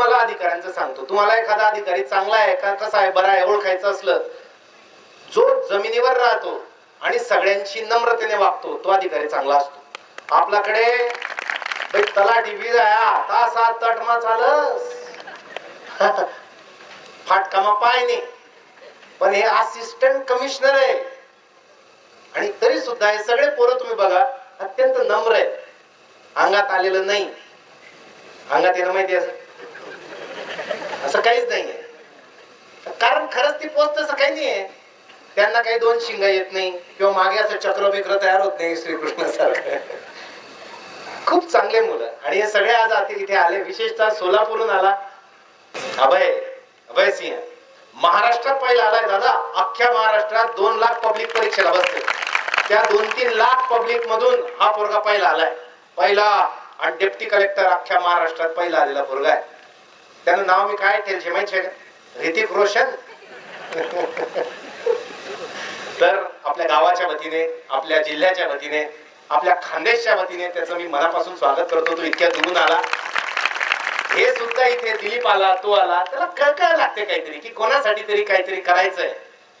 तुम्हाला अधिकाऱ्यांचं सांगतो. तुम्हाला एखादा अधिकारी चांगला आहे का कसा आहे बरा आहे ओळखायचं असलं जो जमिनीवर राहतो आणि सगळ्यांशी नम्रतेने वागतो तो अधिकारी चांगला असतो. आपल्याकडे तलाठी वीज आहे तासा तटमा चालस फाटकामा पाय नाही. पण हे असिस्टंट कमिशनर आहे. आणि तरी सुद्धा हे सगळे पोरं तुम्ही बघा अत्यंत नम्र आहेत अंगात आलेलं नाही. अंगात येणं माहिती असं असं काहीच नाहीये. कारण खरंच ती पोच तसं काही नाहीये. त्यांना काही दोन शिंगा येत नाही किंवा मागे असं चक्र बिक्र तयार होत नाही श्रीकृष्ण सारखं खूप चांगले मुलं. आणि हे सगळे आज आते इथे आले. विशेषतः सोलापूरहून आला अभय अभय सिंह. महाराष्ट्रात पहिला आलाय दादा. अख्ख्या महाराष्ट्रात दोन लाख पब्लिक परीक्षेला बसते त्या दोन तीन लाख पब्लिक मधून हा पोरगा पहिला आलाय. पहिला. आणि डेप्टी कलेक्टर अख्ख्या महाराष्ट्रात पहिला आलेला पोरगा आहे. त्यानं नाव मी काय ठेवले? माहिती आहे ऋतिक रोशन. तर आपल्या गावाच्या वतीने आपल्या जिल्ह्याच्या वतीने आपल्या खानदेशच्या वतीने त्याचं मी मनापासून स्वागत करतो. तो इतक्या दुरून आला. हे सुद्धा इथे दिलीप आला तो आला. त्याला काय काय लागते काहीतरी की कोणासाठी तरी काहीतरी करायचंय.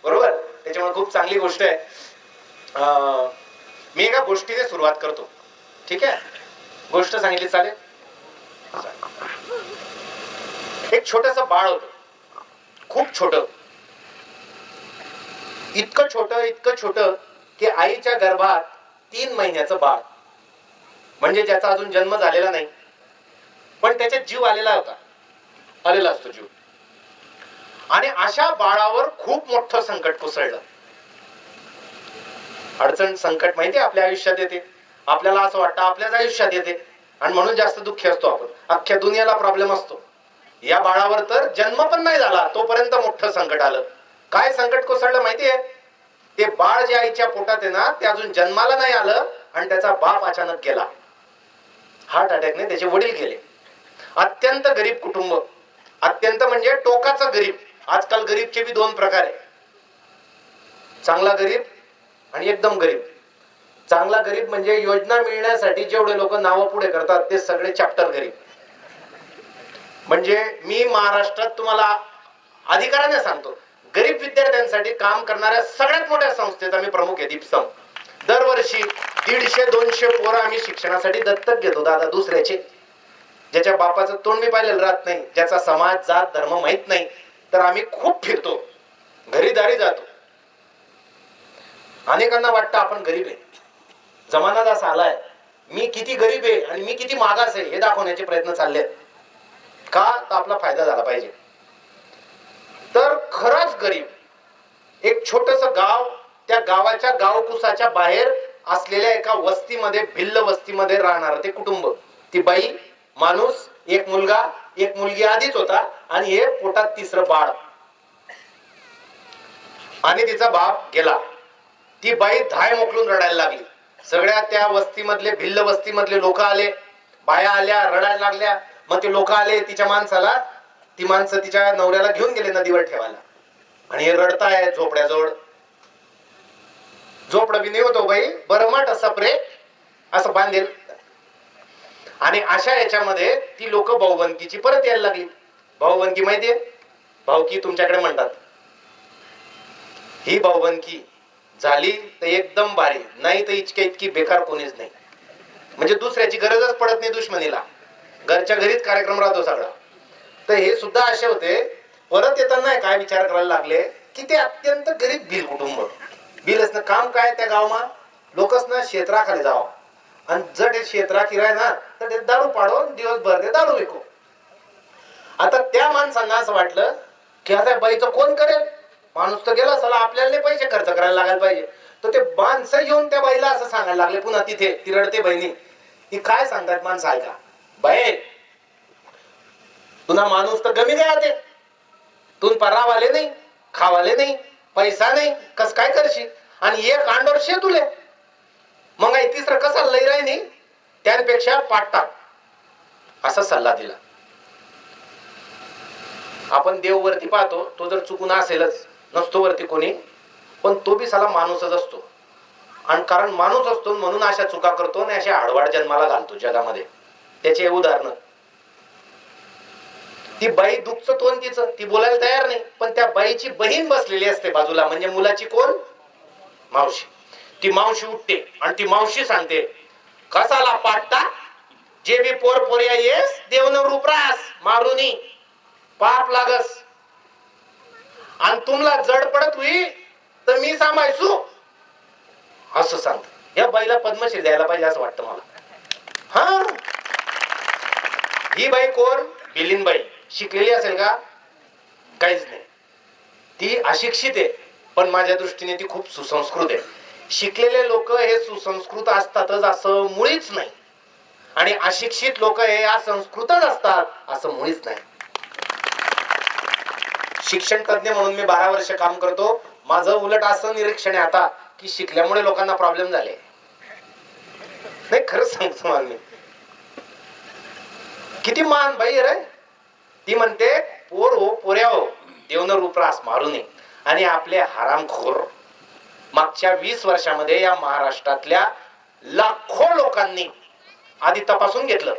बरोबर? त्याच्यामुळे खूप चांगली गोष्ट आहे. अं, मी एका गोष्टीने सुरुवात करतो. ठीक आहे? गोष्ट सांगितली चालेल? एक छोटस बाळ होत. खूप छोट. इतकं छोट इतकं छोट की आईच्या गर्भात तीन महिन्याचं बाळ. म्हणजे ज्याचा अजून जन्म झालेला नाही. पण त्याच्यात जीव आलेला होता. आलेला असतो जीव. आणि अशा बाळावर खूप मोठं संकट कोसळलं. अडचण संकट माहिती आपल्या आयुष्यात येते. आपल्याला असं वाटतं आपल्याच आयुष्यात येते. आणि म्हणून जास्त दुःखी असतो आपण. अख्ख्या दुनियाला प्रॉब्लेम असतो. या बाळावर तर जन्म पण नाही झाला तोपर्यंत मोठं संकट आलं. काय संकट कोसळलं माहितीये? ते बाळ जे आईच्या पोटात आहे ना ते अजून जन्माला नाही आलं आणि त्याचा बाप अचानक गेला. हार्ट अटॅकने त्याचे वडील गेले. अत्यंत गरीब कुटुंब. अत्यंत म्हणजे टोकाचा गरीब. आजकाल गरीबचे बी दोन प्रकार आहे. चांगला गरीब आणि एकदम गरीब. चांगला गरीब म्हणजे योजना मिळण्यासाठी जेवढे लोक नावं पुढे करतात ते सगळे चॅप्टर गरीब. म्हणजे मी महाराष्ट्रात तुम्हाला अधिकाराने सांगतो गरीब विद्यार्थ्यांसाठी काम करणाऱ्या सगळ्यात मोठ्या संस्थेचा मी प्रमुख आहे दीपसम. दरवर्षी दीडशे दोनशे पोरं आम्ही शिक्षणासाठी दत्तक घेतो दादा दुसऱ्याचे. ज्याच्या बापाचं तोंड मी पाहिलेलं राहत नाही ज्याचा समाज जात धर्म माहीत नाही तर आम्ही खूप फिरतो घरी दारी जातो. अनेकांना वाटतं आपण गरीब आहे. जमाना जसा आलाय मी किती गरीब आहे आणि मी किती मागास आहे हे दाखवण्याचे प्रयत्न चालले आहेत. का तर आपला फायदा झाला पाहिजे. तर खरंच गरीब एक छोटस गाव त्या गावाच्या गावकुसाच्या बाहेर असलेल्या एका वस्तीमध्ये भिल्ल वस्तीमध्ये राहणार ते कुटुंब. ती बाई माणूस एक मुलगा एक मुलगी आधीच होता आणि हे पोटात तिसरं बाळ. आणि तिचा बाप गेला. ती बाई धाय मोकलून रडायला लागली. सगळ्या त्या वस्तीमधले भिल्ल वस्तीमधले लोक आले. बाया आल्या रडायला लागल्या. मग ते लोक आले तिच्या माणसाला ती माणसं तिच्या नवऱ्याला घेऊन गेले नदीवर ठेवायला. आणि हे रडताय झोपड्याजवळ. झोपड बी नाही होतो हो बाई बरं असा सपरे असं बांधेल. आणि अशा याच्यामध्ये ती लोक भाऊबंदकीची परत यायला लागली. भाऊबंदकी माहितीये? भाऊकी तुमच्याकडे म्हणतात. ही भाऊबंदकी झाली तर एकदम भारी नाही तर इतक्या इतकी बेकार कोणीच नाही. म्हणजे दुसऱ्याची गरजच पडत नाही दुश्मनीला. घरच्या घरीच कार्यक्रम राहतो सगळा. तर हे सुद्धा असे होते. परत येताना काय विचार करायला लागले की ते अत्यंत गरीब बिल कुटुंब. बिल असणं काम काय त्या गावमा? लोकच ना क्षेत्राखाली जावं. आणि जर ते क्षेत्रा किराय ना तर ते दारू पाडो दिवसभर ते दारू विकू. आता त्या माणसांना असं वाटलं की आता बाईचं कोण करेल? माणूस तर गेला चला आपल्याला पैसे खर्च करायला लागायला पाहिजे. तर ते माणसं येऊन त्या बाईला असं सांगायला लागले पुन्हा तिथे ती रडते बहिणी. ती काय सांगतात माणसं ऐका. बाहेर. तुला माणूस तर कमी नाही ते तू परावाले नाही खावाले नाही पैसा नाही कस काय करशील? आणि एक अंडोर शे तुले. मग तिसरं कसा लई राही नाही? त्यापेक्षा पाठ टाक. असा सल्ला दिला. आपण देव वरती पाहतो तो जर चुकून असेलच नसतो वरती कोणी पण तो बी साला माणूसच असतो. आणि कारण माणूस असतो म्हणून अशा चुका करतो आणि अशा आडवाड जन्माला घालतो जगामध्ये. त्याचे उदाहरण. ती बाई दुःखचं तोंड तिचं. ती बोलायला तयार नाही. पण त्या बाईची बहीण बसलेली असते बाजूला. म्हणजे मुलाची कोण? मावशी. ती मावशी उठते आणि ती मावशी सांगते कसाला पाटता जे बी पोर पोर्या येस देवन रूपरास मारुनी पाप लागस. आणि तुमला जड पडत हुई तर मी सांभाळसू. असं सांगत. या बाईला पद्मश्री द्यायला पाहिजे असं वाटतं मला. हा. ही बाई कोण? बिलीनबाई शिकलेली असेल का? काहीच नाही. ती अशिक्षित आहे पण माझ्या दृष्टीने ती खूप सुसंस्कृत आहे. शिकलेले लोक हे सुसंस्कृत असतातच असं मुळीच नाही. आणि अशिक्षित लोक हे असंस्कृतच असतात असं मुळीच नाही. शिक्षण तज्ञ म्हणून मी बारा वर्ष काम करतो. माझं उलट असं निरीक्षण आहे आता की शिकल्यामुळे लोकांना प्रॉब्लेम झाले. नाही खरंच सांगतो मला मी किती मान बाई रे. ती म्हणते पोर हो पोऱ्या हो देवनं रूपरास मारू नये आणि आपले हरामखोर मागच्या वीस वर्षामध्ये या महाराष्ट्रातल्या लाखो लोकांनी आधी तपासून घेतलं.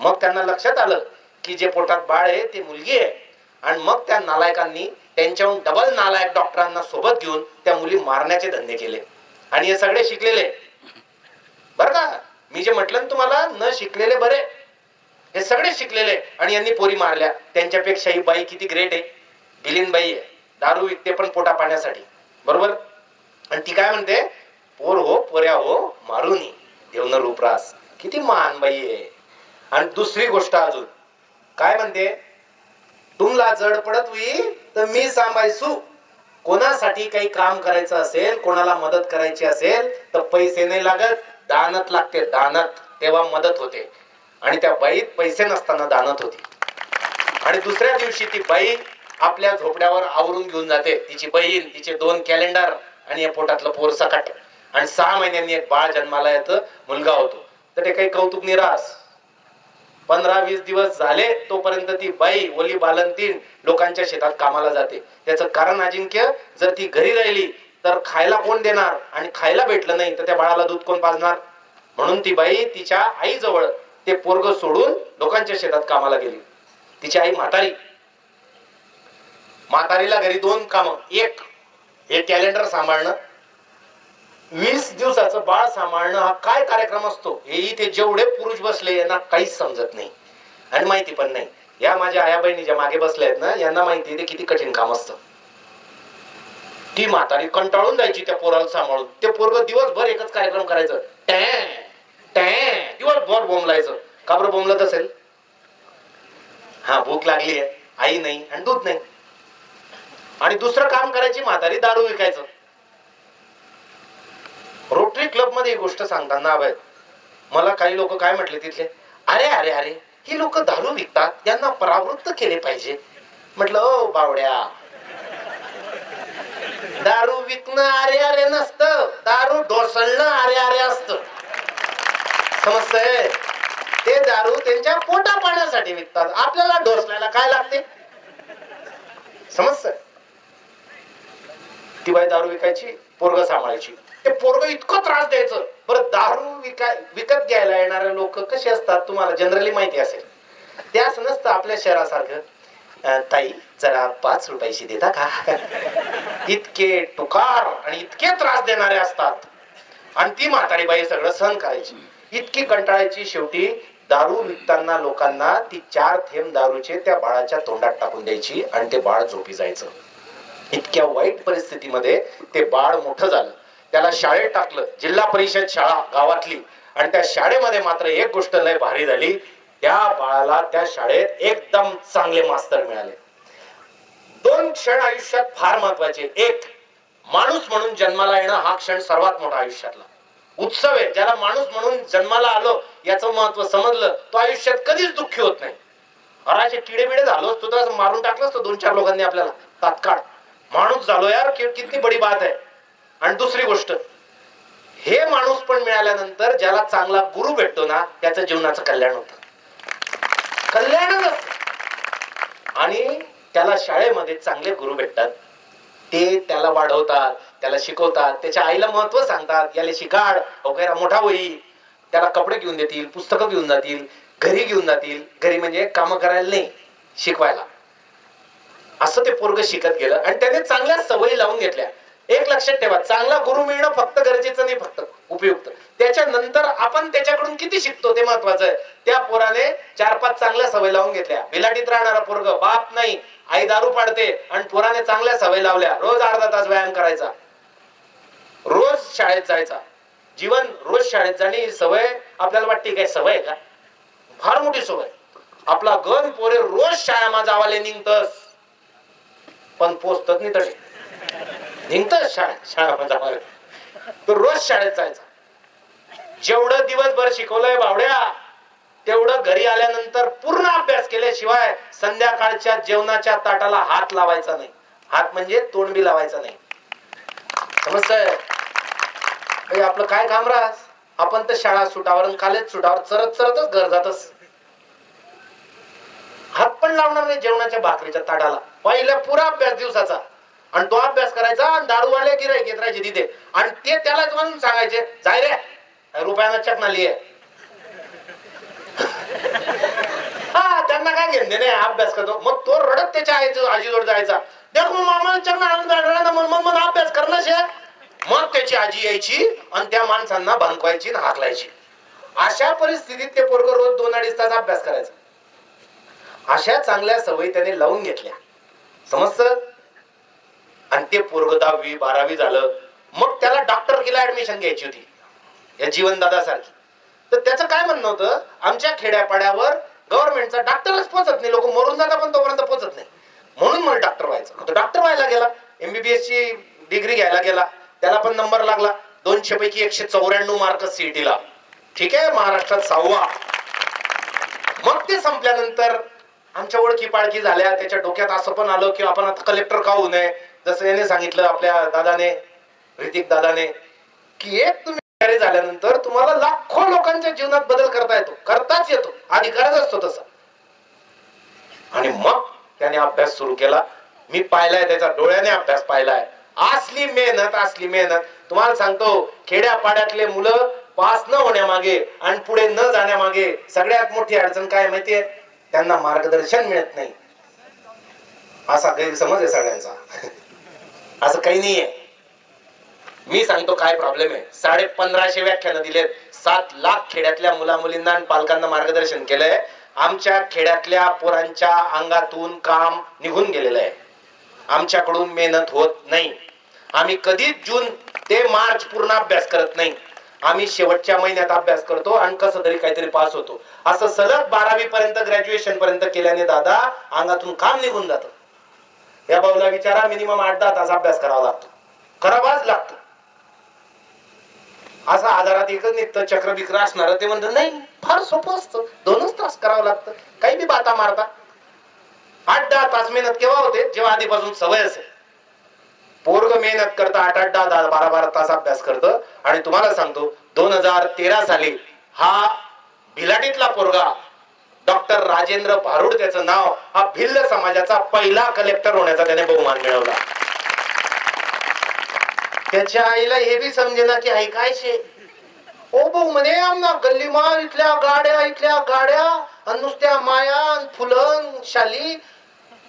मग त्यांना लक्षात आलं की जे पोटात बाळ आहे ते मुलगी आहे. आणि मग त्या नालायकांनी त्यांच्याहून डबल नालायक डॉक्टरांना सोबत घेऊन त्या मुली मारण्याचे धंदे केले. आणि हे सगळे शिकलेले. बरं का? मी जे म्हटलं ना तुम्हाला न शिकलेले बरे. हे सगळे शिकलेले आणि यांनी पोरी मारल्या. त्यांच्यापेक्षा ही बाई किती ग्रेट आहे. बिलीन बाई आहे. दारू विकते पण पोटा पाण्यासाठी. बरोबर? आणि ती काय म्हणते? पोर हो पोऱ्या हो मारुनी देवनं रूपरास. किती महान बाई आहे. आणि दुसरी गोष्ट अजून. काय म्हणते? तुमला जड पडत होई तर मी सांभाळसू. कोणासाठी काही काम करायचं असेल कोणाला मदत करायची असेल तर पैसे नाही लागत दानत लागते दानत. तेव्हा मदत होते. आणि त्या बाईत पैसे नसताना दानत होती. आणि दुसऱ्या दिवशी ती बाई आपल्या झोपड्यावर आवरून घेऊन जाते. तिची बहीण तिचे दोन कॅलेंडर आणि या पोटातलं पोर सकट. आणि सहा महिन्यांनी एक बाळ जन्माला येतं मुलगा होतो. तर ते काही कौतुक निराश. पंधरा वीस दिवस झाले तोपर्यंत ती बाई ओली बालंतीण लोकांच्या शेतात कामाला जाते. त्याचं कारण अजिंक्य जर ती घरी राहिली तर खायला कोण देणार? आणि खायला भेटलं नाही तर त्या बाळाला दूध कोण पाजणार? म्हणून ती बाई तिच्या आईजवळ ते पोरग सोडून लोकांच्या शेतात कामाला गेली. तिची आई म्हातारी. म्हातारीला घरी दोन काम. एक हे कॅलेंडर सांभाळणं. वीस दिवसाचं बाळ सांभाळणं हा काय कार्यक्रम असतो? हे इथे जेवढे पुरुष बसले यांना काहीच समजत नाही. आणि माहिती पण नाही. या माझ्या आया बहिणी ज्या मागे बसल्या आहेत ना यांना माहिती आहे ते किती कठीण काम असतं. ती म्हातारी कंटाळून जायची त्या पोराला सांभाळून. ते पोरग दिवसभर एकच कार्यक्रम करायचं. टॅ टॅ दिवसभर बोंबलायचं? का बरं बोंबलत असेल? हा भूक लागली आहे. आई नाही आणि दूध नाही. आणि दुसरं काम करायची म्हातारी दारू विकायचं. रोटरी क्लबमध्ये ही गोष्ट सांगताना अभय मला काही लोक काय म्हटले तिथले? अरे अरे अरे ही लोक दारू विकतात यांना परावृत्त केले पाहिजे. म्हटलं ओ बावड्या. दारू विकणं अरे अरे नसतं. दारू ढोसळणं अरे अरे असत. समजतंय ते दारू त्यांच्या पोटा पाण्यासाठी विकतात. आपल्याला ढोसल्याला काय लागते? समजतंय ती बाई दारू विकायची पोरग सांभाळायची. ते पोरग इतकं त्रास द्यायचं. बरं दारू विकाय विकत घ्यायला येणारे लोक कसे असतात तुम्हाला जनरली माहिती असेल. ते असं नसतं आपल्या शहरासारखं. ताई जरा पाच रुपयाची देता का? इतके टुकार आणि इतके त्रास देणारे असतात. आणि ती म्हातारी बाई सगळं सहन करायची. इतकी कंटाळायची शेवटी दारू विकताना लोकांना ती चार थेंब दारूचे त्या बाळाच्या तोंडात टाकून द्यायची आणि ते बाळ झोपी जायचं. इतक्या वाईट परिस्थितीमध्ये ते बाळ मोठं झालं. त्याला शाळेत टाकलं जिल्हा परिषद शाळा गावातली. आणि त्या शाळेमध्ये मात्र एक गोष्ट लय भारी झाली त्या बाळाला त्या शाळेत एकदम चांगले मास्तर मिळाले. दोन क्षण आयुष्यात फार महत्त्वाचे. एक माणूस म्हणून जन्माला येणं हा क्षण सर्वात मोठा आयुष्यातला. उत्सव आहे. ज्याला माणूस म्हणून जन्माला आलो याचं महत्त्व समजलं तो आयुष्यात कधीच दुःखी होत नाही. अराचे किडे बिडे झालो असतो तर मारून टाकलं असतं दोन चार लोकांनी आपल्याला तात्काळ. माणूस झालो यार किती बडी बात आहे. आणि दुसरी गोष्ट हे माणूस पण मिळाल्यानंतर ज्याला चांगला गुरु भेटतो ना त्याचं जीवनाचं कल्याण होत. कल्याणच असत. आणि त्याला शाळेमध्ये चांगले गुरु भेटतात. ते त्याला वाढवतात. त्याला शिकवतात. त्याच्या आईला महत्त्व सांगतात. याला शिकाड वगैरे मोठा होईल त्याला कपडे घेऊन देतील पुस्तकं घेऊन जातील घरी घेऊन जातील. घरी म्हणजे काम करायला नाही शिकवायला. असं ते पोरग शिकत गेलं आणि त्याने चांगल्या सवयी लावून घेतल्या. एक लक्षात ठेवा चांगला गुरु मिळणं फक्त गरजेचं नाही फक्त उपयुक्त. त्याच्यानंतर आपण त्याच्याकडून किती शिकतो ते महत्वाचं आहे. त्या पोराने चार पाच चांगल्या सवय लावून घेतल्या. बिलाटीत राहणारा पोरग बाप नाही आई दारू पाडते आणि पोराने चांगल्या सवय लावल्या. रोज अर्धा तास व्यायाम करायचा. रोज शाळेत जायचा. जीवन रोज शाळेत जाणे ही सवय आपल्याला वाटते काय सवय का? फार मोठी सवय. आपला गण पोरे रोज शाळेमा जावाले निघतस. पण पोचतच नाही तसे निघतच शाळेत शाळा जावाले. तर रोज शाळेत जायचा. जेवढं दिवसभर शिकवलंय बावड्या तेवढं घरी आल्यानंतर पूर्ण अभ्यास केल्याशिवाय संध्याकाळच्या जेवणाच्या ताटाला हात लावायचा नाही. हात म्हणजे तोंडबी लावायचा नाही. समजतंय? अरे आपलं काय काम राहस आपण तर शाळा सुटावर आणि कॉलेज सुटावर चरत चरतच घर जातच. हात पण लावणार नाही जेवणाच्या भाकरीच्या ताटाला. पहिला पुरा अभ्यास दिवसाचा. आणि तो अभ्यास करायचा आणि दारूवाले गिरायक घेत राहायचे तिथे. आणि ते त्यालाच म्हणून सांगायचे जाय रे रुपयानं चकना हा त्यांना काय घेणे नाही अभ्यास करतो. मग तो रडत त्याच्या आईचं आजीजवळ जायचा. देख मग मामा चकना आणून मग मग मग अभ्यास करणं शे? मग त्याची आजी यायची आणि त्या माणसांना भांकवायची आणि हाकलायची. अशा परिस्थितीत ते पोरग रोज दोन अडीच तास अभ्यास करायचा. अशा चांगल्या सवयी त्याने लावून घेतल्या. समजत? आणि ते पोरग दहावी बारावी झालं मग त्याला डॉक्टर केला ऍडमिशन घ्यायची होती. या जीवनदादा सारखी तर त्याचं काय म्हणणं होतं? आमच्या खेड्यापाड्यावर गव्हर्नमेंटचा डॉक्टरच पोचत नाही. लोक मरून जातात पण तोपर्यंत पोचत नाही. म्हणून मला डॉक्टर व्हायचं. डॉक्टर व्हायला गेला. एमबीबीएस ची डिग्री घ्यायला गेला. त्याला पण नंबर लागला. दोनशे पैकी एकशे चौऱ्याण्णव मार्क सीईटीला ठीक आहे? महाराष्ट्रात सहावा. मग ते संपल्यानंतर आमच्या ओळखी पाळखी झाल्या. त्याच्या डोक्यात असं पण आलं की आपण आता कलेक्टर का होऊ नये? जसं याने सांगितलं आपल्या दादाने ऋतिक दादाने की एक तुम्ही झाल्यानंतर तुम्हाला लाखो लोकांच्या जीवनात बदल करता येतो. करताच येतो. अधिकारच असतो तसा. आणि मग त्याने अभ्यास सुरू केला. मी पाहिलाय त्याचा डोळ्याने अभ्यास पाहिलाय. असली मेहनत असली मेहनत. तुम्हाला सांगतो खेड्यापाड्यातले मुलं पास न होण्यामागे आणि पुढे न जाण्यामागे सगळ्यात मोठी अडचण काय माहितीये? त्यांना मार्गदर्शन मिळत नाही. असा गैरसमज आहे सगळ्यांचा. असं काही नाहीये. मी सांगतो काय प्रॉब्लेम आहे. साडे पंधराशे व्याख्यानं दिलेत. सात लाख खेड्यातल्या मुला मुलींना आणि पालकांना मार्गदर्शन केलंय. आमच्या खेड्यातल्या पोरांच्या अंगातून काम निघून गेलेलं आहे. आमच्याकडून मेहनत होत नाही. आम्ही कधीच जून ते मार्च पूर्ण अभ्यास करत नाही. आम्ही शेवटच्या महिन्यात अभ्यास करतो आणि कसं तरी काहीतरी पास होतो. असं सलग बारावी पर्यंत ग्रॅज्युएशन पर्यंत केल्याने दादा अंगातून काम निघून जात. या भाऊला विचारा मिनिमम आठ दहा तास अभ्यास करावा लागतो. करावाच लागतो. असं आजारात एकच निघतं चक्र बिक्र असणार ते म्हणत नाही फार सोपं असतं. दोनच तास करावं लागतं. काही बी बाता मारता. आठ दहा तास मेहनत केव्हा होते? जेव्हा आधीपासून सवय असेल. पोरग मेहनत करतं आठ आठ दहा दहा बारा बारा तास अभ्यास करतं. आणि तुम्हाला सांगतो दोन हजार तेरा साली हा भिलाटीतला पोरगा डॉक्टर राजेंद्र भारुड त्याचं नाव हा भिल्ल समाजाचा पहिला कलेक्टर होण्याचा त्याने बहुमान मिळवला. त्याच्या आईला हे बी समजेना की आई काय शे? ओ भाऊ म्हणे आमना गल्लीमा इथल्या गाड्या इथल्या गाड्या आणि नुसत्या माया आणि फुलं शाली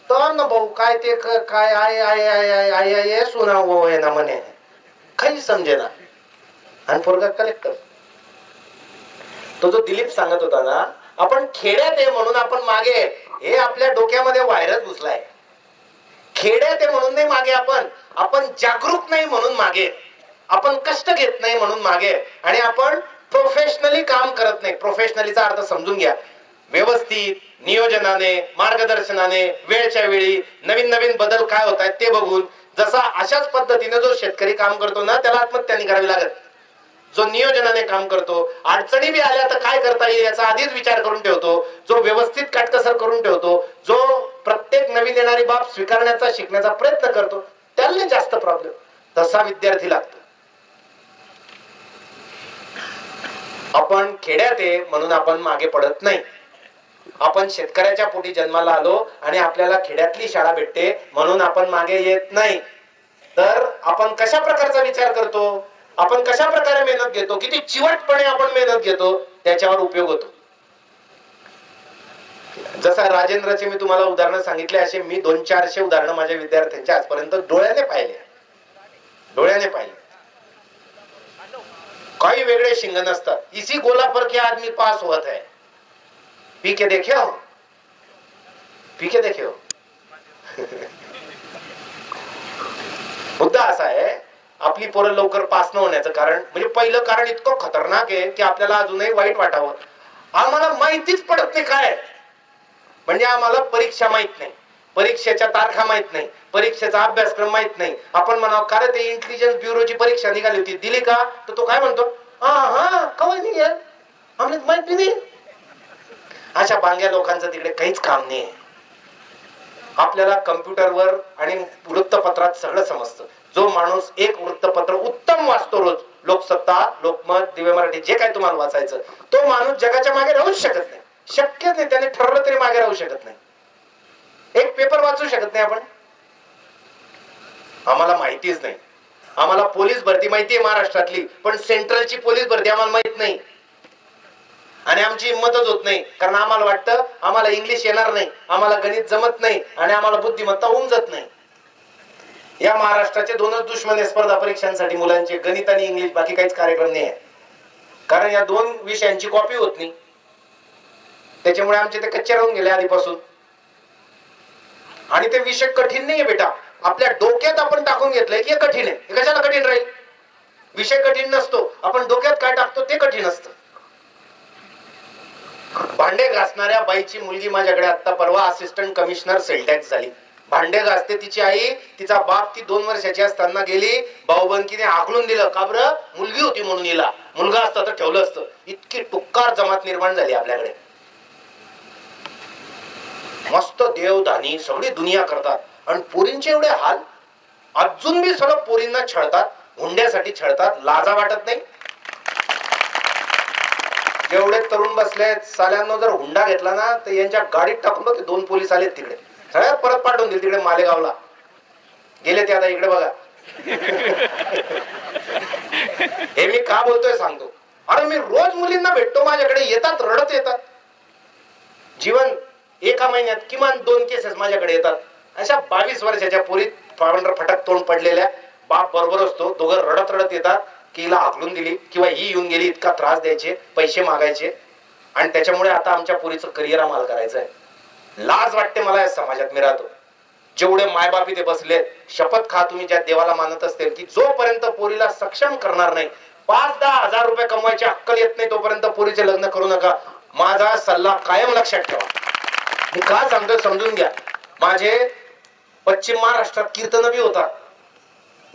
तर ना भाऊ काय ते क- काय आय आय आय आय आय आय आय सुना आहे ना म्हणे. काही समजेना आणि पोरगा कलेक्टर तो जो दिलीप सांगत होता ना आपण खेड्यात आहे म्हणून आपण मागे हे आपल्या डोक्यामध्ये व्हायरस घुसलाय. खेड्यात आहे म्हणून नाही मागे आपण. आपण जागरूक नाही म्हणून मागे आपण कष्ट घेत नाही म्हणून मागे आणि आपण प्रोफेशनली काम करत नाही. प्रोफेशनलीचा अर्थ समजून घ्या. व्यवस्थित नियोजनाने मार्गदर्शनाने वेळच्या वेळी नवीन नवीन बदल काय होत आहेत ते बघून जसा अशाच पद्धतीने जो शेतकरी काम करतो ना त्याला आत्महत्या करावी लागत. जो नियोजनाने काम करतो अडचणी बी आल्या तर काय करता येईल याचा आधीच विचार करून ठेवतो जो व्यवस्थित काटकसर करून ठेवतो जो प्रत्येक नवीन येणारी बाब स्वीकारण्याचा शिकण्याचा प्रयत्न करतो त्याला जास्त प्रॉब्लेम तसा विद्यार्थी लागतो. आपण खेड्यात आहे म्हणून आपण मागे पडत नाही. आपण शेतकऱ्याच्या पोटी जन्माला आलो आणि आपल्याला खेड्यातली शाळा भेटते म्हणून आपण मागे येत नाही. तर आपण कशा प्रकारचा विचार करतो? आपण कशा प्रकारे मेहनत घेतो? किती चिवटपणे आपण मेहनत घेतो? त्याच्यावर उपयोग होतो. जसा राजेंद्रचे मी तुम्हाला उदाहरणं सांगितले असे मी दोन चारशे उदाहरणं माझ्या विद्यार्थ्यांच्या आजपर्यंत डोळ्याने पाहिले. डोळ्याने पाहिले. काही वेगळे शिंग नसतात इसी गोला पर क्या आदमी पास होत आहे. पी के देखे हो पी के देखे हो मुद्दा असा आहे आपली पोरं लवकर पास न होण्याचं कारण म्हणजे पहिलं कारण इतकं खतरनाक आहे की आपल्याला अजूनही वाईट वाटावं. आम्हाला माहितीच पडत नाही काय. म्हणजे आम्हाला परीक्षा माहीत नाही परीक्षेच्या तारखा माहीत नाही परीक्षेचा अभ्यासक्रम माहीत नाही. आपण म्हणावं कारण ते इंटेलिजन्स ब्युरोची परीक्षा निघाली होती दिली का? तर तो काय म्हणतो हा हा कवय नाही आहे आम्हाला माहिती नाही. अशा बांग्या लोकांचं तिकडे काहीच काम नाही आपल्याला कम्प्युटरवर आणि वृत्तपत्रात सगळं समजतं. जो माणूस एक वृत्तपत्र उत्तम वाचतो रोज लोकसत्ता लोकमत दिव्य मराठी जे काय तुम्हाला वाचायचं तो माणूस जगाच्या मागे राहूच शकत नाही. शक्य नाही त्याने ठरलं तरी मागे राहू शकत नाही. एक पेपर वाचू शकत नाही आपण. आम्हाला माहितीच नाही. आम्हाला पोलीस भरती माहिती आहे महाराष्ट्रातली पण सेंट्रलची पोलीस भरती आम्हाला माहीत नाही. आणि आमची हिंमतच होत नाही. कारण आम्हाला वाटतं आम्हाला इंग्लिश येणार नाही आम्हाला गणित जमत नाही आणि आम्हाला बुद्धिमत्ता होऊन जात नाही. या महाराष्ट्राचे दोनच दुश्मन स्पर्धा परीक्षांसाठी मुलांचे. गणित आणि इंग्लिश बाकी काहीच कार्यक्रम नाही आहे. कारण या दोन विषयांची कॉपी होत नाही. त्याच्यामुळे आमचे ते कच्चे राहून गेले आधीपासून. आणि ते विषय कठीण नाहीये बेटा. आपल्या डोक्यात आपण टाकून घेतलंय की हे कठीण आहे. हे कशाला कठीण राहील? विषय कठीण नसतो. आपण डोक्यात काय टाकतो ते कठीण असतं. भांडे घासणाऱ्या बाईची मुलगी माझ्याकडे आता परवा असिस्टंट कमिशनर सेलटॅक्स झाली. भांडे घासते तिची आई तिचा बाप ती दोन वर्षाची असताना गेली. भाऊबंकीने आकलून दिलं का बरं? मुलगी होती म्हणून हिला. मुलगा असता तर ठेवलं असतं. इतकी टुक्कार जमात निर्माण झाली आपल्याकडे. मस्त देवधानी सगळी दुनिया करतात. आणि पोरींचे एवढे हाल? अजून बी सगळं पोरींना छळतात हुंड्यासाठी छळतात लाजा वाटत नाही. जेवढे तरुण बसले साल्यांना जर हुंडा घेतला ना तर यांच्या गाडीत टाकून ते दोन पोलीस आले तिकडे. सगळ्यात परत पाठवून दिले तिकडे मालेगावला. गेले ते आता इकडे बघा. हे मी का बोलतोय सांगतो. अरे मी रोज मुलींना भेटतो माझ्याकडे येतात रडत येतात. जीवन एका महिन्यात किमान दोन केसेस माझ्याकडे येतात. अशा बावीस वर्षाच्या पोरीत फटक तोंड पडलेल्या बाप बरोबर असतो दोघं रडत रडत येतात. की हिला हाकलून दिली किंवा ही येऊन गेली इतका त्रास द्यायचे पैसे मागायचे. आणि त्याच्यामुळे आता आमच्या पुरीचं करिअर आम्हाला करायचं आहे लाज वाटते मला या समाजात मी राहतो. जेवढे मायबाप इथे बसले शपथ खा तुम्ही ज्या देवाला मानत असतील की जोपर्यंत पोरीला सक्षम करणार नाही पाच दहा हजार रुपये कमवायची अक्कल येत नाही तोपर्यंत पोरीचे लग्न करू नका. माझा सल्ला कायम लक्षात ठेवा. मी का सांगतोय समजून घ्या. माझे पश्चिम महाराष्ट्रात कीर्तन बी होतात.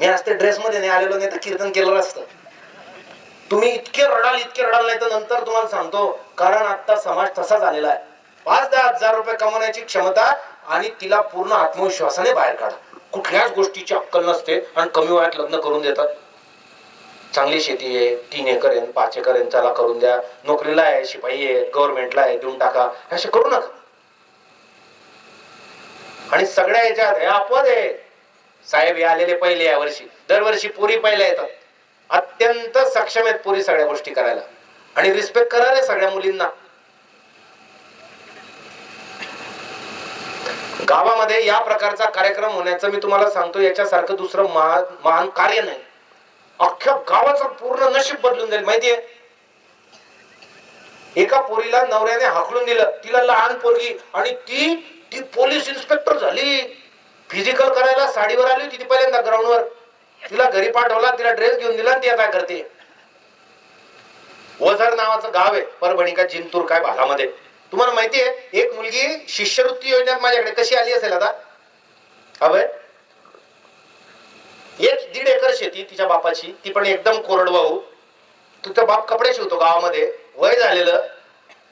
मी आज ते ड्रेस मध्ये नाही आलेलो नाही तर कीर्तन केलं असतं. तुम्ही इतके रडाल इतके रडाल नाही तर नंतर तुम्हाला सांगतो कारण आता समाज तसा झालेला आहे. पाच दहा हजार रुपये कमवण्याची क्षमता आणि तिला पूर्ण आत्मविश्वासाने बाहेर काढा. कुठल्याच गोष्टीची अक्कल नसते आणि कमी वयात लग्न करून देतात. चांगली शेती आहे तीन एकर आहे पाच एकर आहे त्याला करून द्या. नोकरीला आहे शिपाई आहे गव्हर्नमेंटला आहे देऊन टाका. असे करू नका. आणि सगळ्या याच्यात हे अपवाद आहे साहेब हे आलेले पहिले या वर्षी. दरवर्षी पुरी पहिल्या येतात. अत्यंत सक्षम आहेत पुरी सगळ्या गोष्टी करायला. आणि रिस्पेक्ट करायला सगळ्या मुलींना. गावामध्ये या प्रकारचा कार्यक्रम होण्याचं मी तुम्हाला सांगतो याच्यासारखं दुसरं महान महान कार्य नाही. अख्ख्या गावाचं पूर्ण नशीब बदलून जाईल माहितीये? एका पोरीला नवऱ्याने हाकलून दिलं. तिला लहान पोरगी आणि ती ती पोलीस इन्स्पेक्टर झाली. फिजिकल करायला साडीवर आली होती ती पहिल्यांदा ग्राउंडवर तिला घरी पाठवला तिला ड्रेस घेऊन दिला आणि ती आता करते. ओझर नावाचं गाव आहे परभणी का जिंतूर काय भागामध्ये. तुम्हाला माहिती आहे एक मुलगी शिष्यवृत्ती योजनेत माझ्याकडे कशी आली असेल आता? अभय एक दीड एकर शेती तिच्या बापाची ती पण एकदम कोरडवाहू. तुझा बाप कपडे शिवतो गावामध्ये वय झालेलं.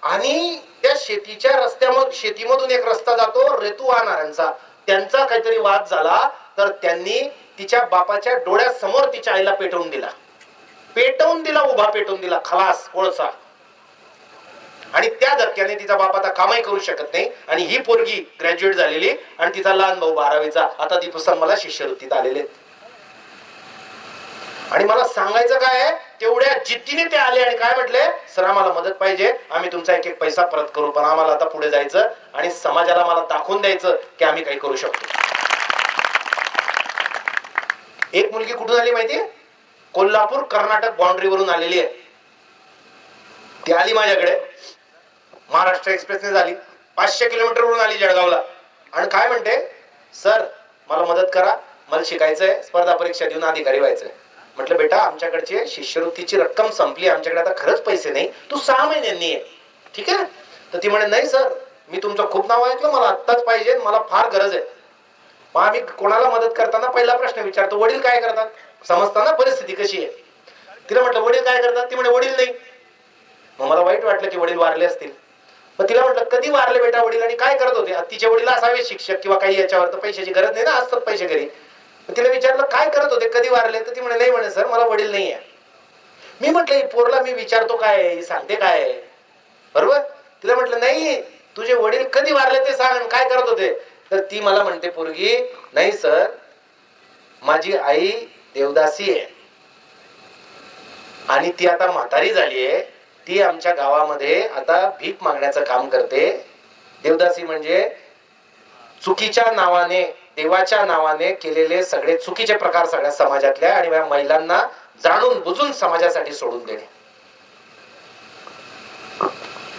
आणि त्या शेतीच्या रस्त्यामध्ये शेतीमधून एक रस्ता जातो रेतू वाहणाऱ्यांचा. त्यांचा काहीतरी वाद झाला तर त्यांनी तिच्या बापाच्या डोळ्यासमोर तिच्या आईला पेटवून दिला. पेटवून दिला उभा पेटवून दिला खलास कोळसा. आणि त्या धक्क्याने तिचा बाप आता कामही करू शकत नाही. आणि ही पोरगी ग्रॅज्युएट झालेली आणि तिचा लहान भाऊ बारावीचा. आता ती पुस्तक मला शिष्यवृत्तीत आलेले आहेत. आणि मला सांगायचं काय आहे तेवढ्या जिद्दीने ते आले आणि काय म्हटले? सर आम्हाला मदत पाहिजे. आम्ही तुमचा एक एक पैसा परत करू पण आम्हाला आता पुढे जायचं आणि समाजाला मला दाखवून द्यायचं की आम्ही काही करू शकतो. एक मुलगी कुठून आली माहितीये कोल्हापूर कर्नाटक बाउंड्रीवरून आलेली आहे. ती आली माझ्याकडे. महाराष्ट्र एक्सप्रेसने झाली. पाचशे किलोमीटर वरून आली जळगावला. आणि काय म्हणते? सर मला मदत करा. मला शिकायचंय. स्पर्धा परीक्षा देऊन अधिकारी व्हायचंय. म्हटलं बेटा आमच्याकडची शिष्यवृत्तीची रक्कम संपली आमच्याकडे आता खरंच पैसे नाही. तू सहा महिन्यांनी ये. ठीक आहे? तर ती म्हणे नाही सर. मी तुमचं खूप नाव ऐकलं मला आत्ताच पाहिजे मला फार गरज आहे. मग आम्ही कोणाला मदत करताना पहिला प्रश्न विचारतो वडील काय करतात? समजताना परिस्थिती कशी आहे? तिला म्हटलं वडील काय करतात? ती म्हणे वडील नाही. मग मला वाईट वाटलं की वडील वारले असतील. मग तिला म्हटलं कधी वारले बेटा वडील आणि काय करत होते? तिचे वडील असावे शिक्षक किंवा काही याच्यावर तर पैशाची गरज नाही ना असतात पैसे घरी. तिला विचारलं काय करत होते? कधी वारले? तर ती म्हणे नाही म्हणे सर मला वडील नाही आहे मी म्हटलं पोरला मी विचारतो काय आहे? सांगते काय बरोबर? तिला म्हटलं नाही तुझे वडील कधी वारले ते सांग काय करत होते? तर ती मला म्हणते पोरगी नाही सर माझी आई देवदासी आहे आणि ती आता म्हातारी झाली आहे. ती आमच्या गावामध्ये आता भीक मागण्याचं काम करते. देवदासी म्हणजे चुकीच्या नावाने देवाच्या नावाने केलेले सगळे चुकीचे प्रकार सगळ्या समाजातल्या आणि महिलांना जाणून बुजून समाजासाठी सोडून देणे.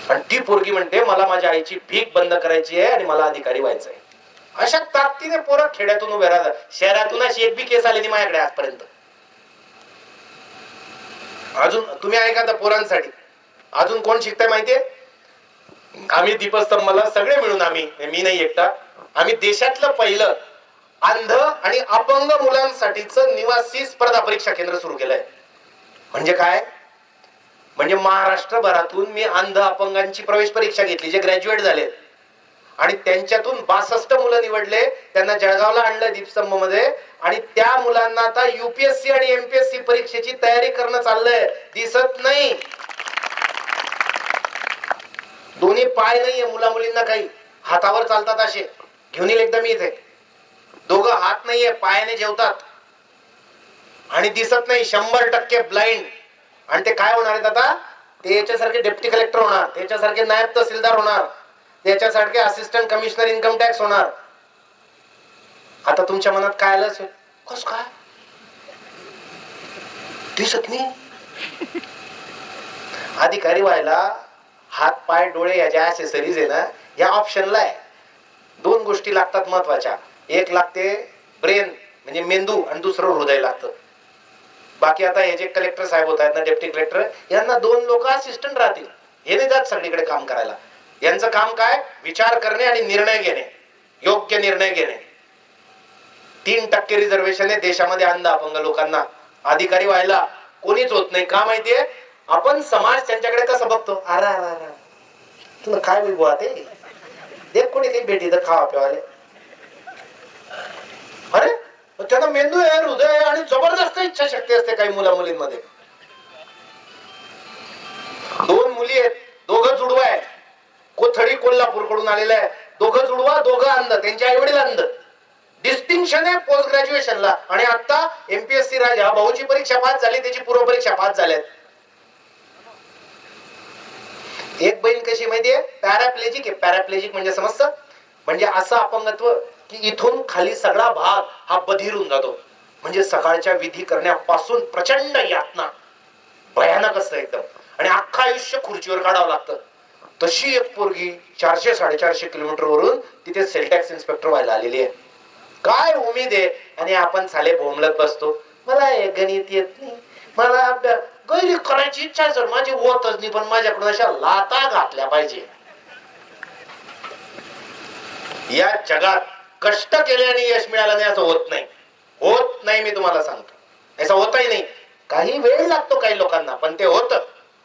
आणि ती पोरगी म्हणते मला माझ्या आईची भीक बंद करायची आहे आणि मला अधिकारी व्हायचंय. अशा ताकदीने पोरं खेड्यातून उभे राहतात. शहरातून अशी एक बी केस आली नाही माझ्याकडे आजपर्यंत. अजून तुम्ही ऐका आता पोरांसाठी? अजून कोण शिकताय माहितीये? आम्ही दीपस्तंभला सगळे मिळून आम्ही मी नाही एकटा. आम्ही देशातलं पहिलं अंध आणि अपंग मुलांसाठीच निवासी स्पर्धा परीक्षा केंद्र सुरू केलंय. म्हणजे काय? म्हणजे महाराष्ट्रभरातून मी अंध अपंगांची प्रवेश परीक्षा घेतली जे ग्रॅज्युएट झाले. आणि त्यांच्यातून बासष्ट मुलं निवडले त्यांना जळगावला आणलं दीपस्तंभमध्ये आणि त्या मुलांना आता युपीएससी आणि एमपीएससी परीक्षेची तयारी करणं चाललंय. दिसत नाही. दोन्ही पाय नाहीये मुला मुलींना काही. हातावर चालतात असे. घेऊन येईल एकदम इथे. दोघं हात नाहीये पायाने जेवतात. आणि दिसत नाही शंभर टक्के ब्लाइंड आणि ते काय होणार आहेत आता? ते याच्यासारखे डेप्टी कलेक्टर होणार त्याच्यासारखे नायब तहसीलदार होणार त्याच्यासारखे असिस्टंट कमिशनर इन्कम टॅक्स होणार. आता तुमच्या मनात काय आलं असेल? कस काय? दिसत नाही. अधिकारी व्हायला हात पाय डोळे या ज्या ऍसेसरीज आहे ना या ऑप्शनला आहे. दोन गोष्टी लागतात महत्त्वाच्या. एक लागते ब्रेन म्हणजे मेंदू आणि दुसरं हृदय लागतं. बाकी आता हे जे कलेक्टर साहेब होत आहेत ना डेप्टी कलेक्टर यांना दोन लोक असिस्टंट राहतील. हे नाही जात सगळीकडे काम करायला. यांचं काम काय? विचार करणे आणि निर्णय घेणे. योग्य निर्णय घेणे. तीन टक्के रिझर्वेशन आहे देशामध्ये अंध अपंग लोकांना. अधिकारी व्हायला कोणीच होत नाही. का माहितीये? आपण समाज त्यांच्याकडे कसं बघतो? अरे अरे तुला काय बी ते? देख कोणी ते भेटी तर खावा पिवाले अरे त्यांना मेंदू आहे हृदय आहे आणि जबरदस्त इच्छा शक्ती असते काही मुला मुलींमध्ये दोन मुली आहेत दोघं जुडवा आहे कोथडी कोल्हापूरकडून आलेलं आहे. दोघं जुडवा दोघं अंध त्यांचे आई वडील अंध. डिस्टिंक्शन आहे पोस्ट ग्रॅज्युएशनला आणि आता एमपीएससी राजा भाऊची परीक्षा पास झाली त्याची पूर्व परीक्षा पास झाल्यात. एक बहीण कशी माहितीये? पॅराप्लेजिक आहे. पॅराप्लेजिक म्हणजे समजतं म्हणजे असं अपंगत्व की इथून खाली सगळा भाग हा बधिरून जातो. म्हणजे सकाळच्या विधी करण्यापासून प्रचंड यातना. भयानक असतं एकदम. आणि अख्खा आयुष्य खुर्चीवर काढावं लागतं. तशी एक पोरगी चारशे साडेचारशे किलोमीटर वरून तिथे सेलटॅक्स इन्स्पेक्टर व्हायला आलेली आहे. काय उमेद आहे? आणि आपण साले बोंबलत बसतो. मला एक गणित येत नाही. मला गैरी करायची इच्छा सर. माझी होतच नाही पण माझ्याकडून अशा लाता घातल्या पाहिजे. या जगात कष्ट केल्याने यश मिळालं नाही असं होत नाही. होत नाही मी तुम्हाला सांगतो. असं होतही नाही. काही वेळ लागतो काही लोकांना पण ते होत.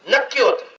नक्की होतं.